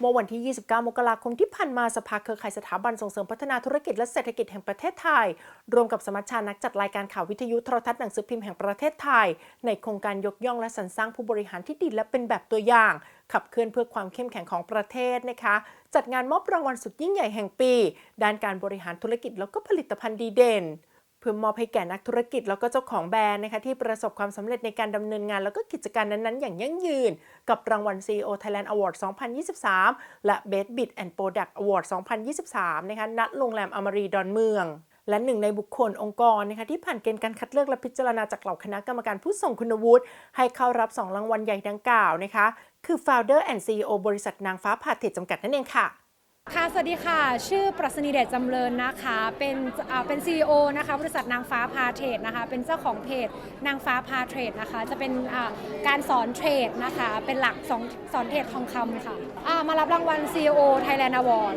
เมื่อวันที่ 29 มกราคมที่ผ่านมาสภาเครือข่ายสถาบันส่งเสริมพัฒนาธุรกิจและเศรษฐกิจแห่งประเทศไทย รวมกับสมัชชานักจัดรายการข่าววิทยุโทรทัศน์หนังสือพิมพ์แห่งประเทศไทย ในโครงการยกย่องและสรรสร้างผู้บริหารที่ดีและเป็นแบบตัวอย่าง ขับเคลื่อนเพื่อความเข้มแข็งของประเทศนะคะ จัดงานมอบรางวัลสุดยิ่งใหญ่แห่งปี ด้านการบริหารธุรกิจแล้วก็ผลิตภัณฑ์ดีเด่น เพื่อมอบให้แก่นักธุรกิจแล้วก็เจ้าของแบรนด์นะคะที่ประสบความสำเร็จในการดำเนินงาน แล้วก็กิจการนั้นๆ อย่างยั่งยืน กับรางวัล CEO Thailand Award 2023 และ Best Bid and Product Award 2023 นะคะณโรงแรมอมรีดอนเมืองและหนึ่งในบุคคลองค์กรนะคะที่ผ่านเกณฑ์การคัดเลือกและพิจารณาจากเหล่าคณะกรรมการผู้ทรงคุณวุฒิให้เข้ารับ 2 รางวัลใหญ่ดังกล่าวนะคะ คือ Founder and CEO บริษัทนางฟ้าพาเทจจำกัดนั่นเองค่ะ ค่ะ สวัสดีค่ะ ชื่อปรัชนีเดชจำเริญนะคะ เป็นเป็น CEO นะคะบริษัทนางฟ้าพาเทรดนะคะ เป็นเจ้าของเพจนางฟ้าพาเทรดนะคะ จะเป็นการสอนเทรดนะคะ เป็นหลักสอนสอนเทรดทองคำค่ะมารับรางวัล CEO Thailand Award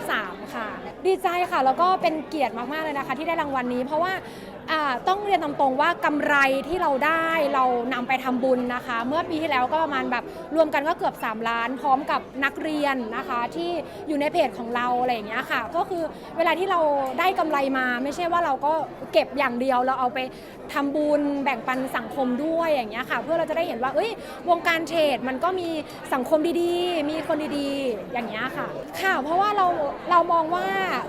2023 ค่ะ ดีใจค่ะ แล้วก็เป็นเกียรติมาก ๆ เลยนะคะ ที่ได้รางวัลนี้ เพราะว่า ต้องเรียนตรงๆว่ากำไรที่เราได้เรานำไปทำบุญนะคะ เมื่อปีที่แล้วก็ประมาณแบบรวมกันก็เกือบ 3 ล้าน พร้อมกับนักเรียนนะคะ ที่อยู่ในเพจของเราอะไรอย่างเงี้ยค่ะ ก็คือเวลาที่เราได้กำไรมา ไม่ใช่ว่าเราก็เก็บอย่างเดียวเราเอาไปทำบุญแบ่งปันสังคมด้วยอย่างเงี้ยค่ะ เพื่อเราจะได้เห็นว่าเอ้ยวงการเทรดมันก็มีสังคมดีๆ มีคนดีๆ อย่างเงี้ยค่ะ ค่ะ เพราะว่าเราเรามองว่า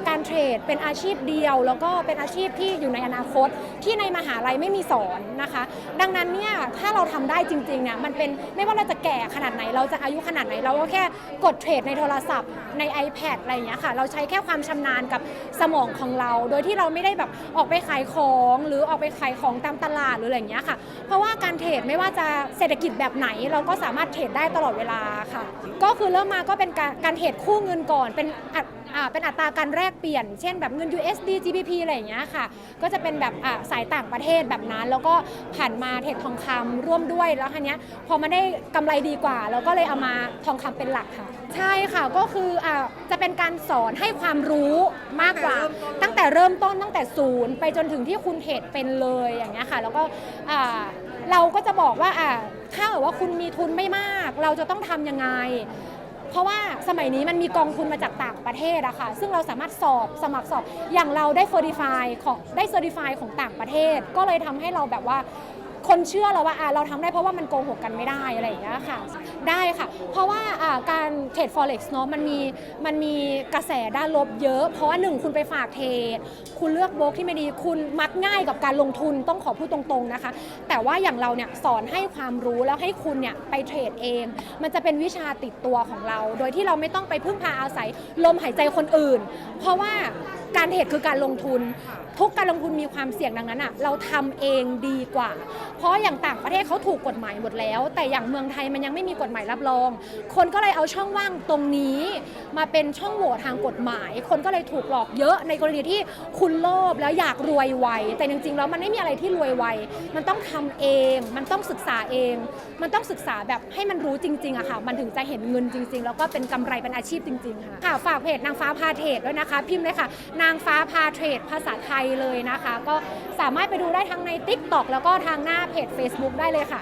การเทรดเป็นอาชีพเดียว แล้วก็เป็นอาชีพที่อยู่ในอนาคตที่ในมหาลัยไม่มีสอนนะคะ ดังนั้นเนี่ยถ้าเราทำได้จริงๆเนี่ยมันเป็นไม่ว่าเราจะแก่ขนาดไหน เราจะอายุขนาดไหน เราก็แค่กดเทรดในโทรศัพท์ใน iPad อะไรอย่างเงี้ยค่ะ เราใช้แค่ความชำนาญกับสมองของเรา โดยที่เราไม่ได้แบบออกไปขายของหรือออกไปขายของตามตลาดหรืออะไรอย่างเงี้ยค่ะ เพราะว่าการเทรดไม่ว่าจะเศรษฐกิจแบบไหน เราก็สามารถเทรดได้ตลอดเวลาค่ะ ก็คือเริ่มมาก็เป็นการการเทรดคู่เงินก่อนเป็นอัตอ่าเป็นอัตราการแลกเปลี่ยน เช่นแบบเงิน USD GBP อะไรอย่างเงี้ยค่ะ ก็จะเป็นแบบสายต่างประเทศแบบนั้น แล้วก็ผ่านมาเทรดทองคำร่วมด้วยแล้วคันนี้ยพอมาได้กำไรดีกว่า เราก็เลยเอามาทองคำเป็นหลักค่ะ ใช่ค่ะก็คืออ่าจะเป็นการสอนให้ความรู้มากกว่า ตั้งแต่เริ่มต้นตั้งแต่ศูนย์ ไปจนถึงที่คุณเทรดเป็นเลยอย่างเงี้ยค่ะ แล้วก็อ่าเราก็จะบอกว่าอ่าถ้าเกิดว่าคุณมีทุนไม่มาก เราจะต้องทำยังไง เพราะว่าสมัยนี้มันมีกองทุนมาจากต่างประเทศอะค่ะ ซึ่งเราสามารถสอบสมัครสอบอย่างเราได้เฟอร์ดิฟายของได้ Certify ของต่างประเทศ ก็เลยทำให้เราแบบว่า คนเชื่อเราว่าอะเราทำได้เพราะว่ามันโกหกกันไม่ได้อะไรอย่างเงี้ยค่ะ ได้ค่ะ เพราะว่าอ่าการเทรด forex เนาะมันมีมันมีกระแสด้านลบเยอะ เพราะว่าหนึ่งคุณไปฝากเทรดคุณเลือกโบรกที่ไม่ดีคุณมักง่ายกับการลงทุนต้องขอพูดตรงๆนะคะ แต่ว่าอย่างเราเนี่ยสอนให้ความรู้แล้วให้คุณเนี่ยไปเทรดเอง มันจะเป็นวิชาติดตัวของเรา โดยที่เราไม่ต้องไปพึ่งพาอาศัยลมหายใจคนอื่น เพราะว่า การเทรดคือการลงทุน ทุกการลงทุนมีความเสี่ยงดังนั้นอะเราทำเองดีกว่า เพราะอย่างต่างประเทศเขาถูกกฎหมายหมดแล้ว แต่อย่างเมืองไทยมันยังไม่มีกฎหมายรับรอง คนก็เลยเอาช่องว่างตรงนี้ มาเป็นช่องโหว่ทางกฎหมาย คนก็เลยถูกหลอกเยอะในกรณีที่คุณโลภแล้วอยากรวยไวแต่จริงๆแล้วมันไม่มีอะไรที่รวยไวมันต้องทำเอง มันต้องศึกษาเอง มันต้องศึกษาแบบให้มันรู้จริงๆอะค่ะ มันถึงจะเห็นเงินจริง ๆ แล้วก็เป็นกำไรเป็นอาชีพจริงๆค่ะค่ะฝากเพจนางฟ้าพาเทรดด้วยนะคะ พิมพ์เลยค่ะางฟ้าพาเทรดภาษาไทยเลยนะคะ ก็สามารถไปดูได้ทั้งใน TikTok แล้วก็ทางหน้าเพจ Facebook ได้เลยค่ะ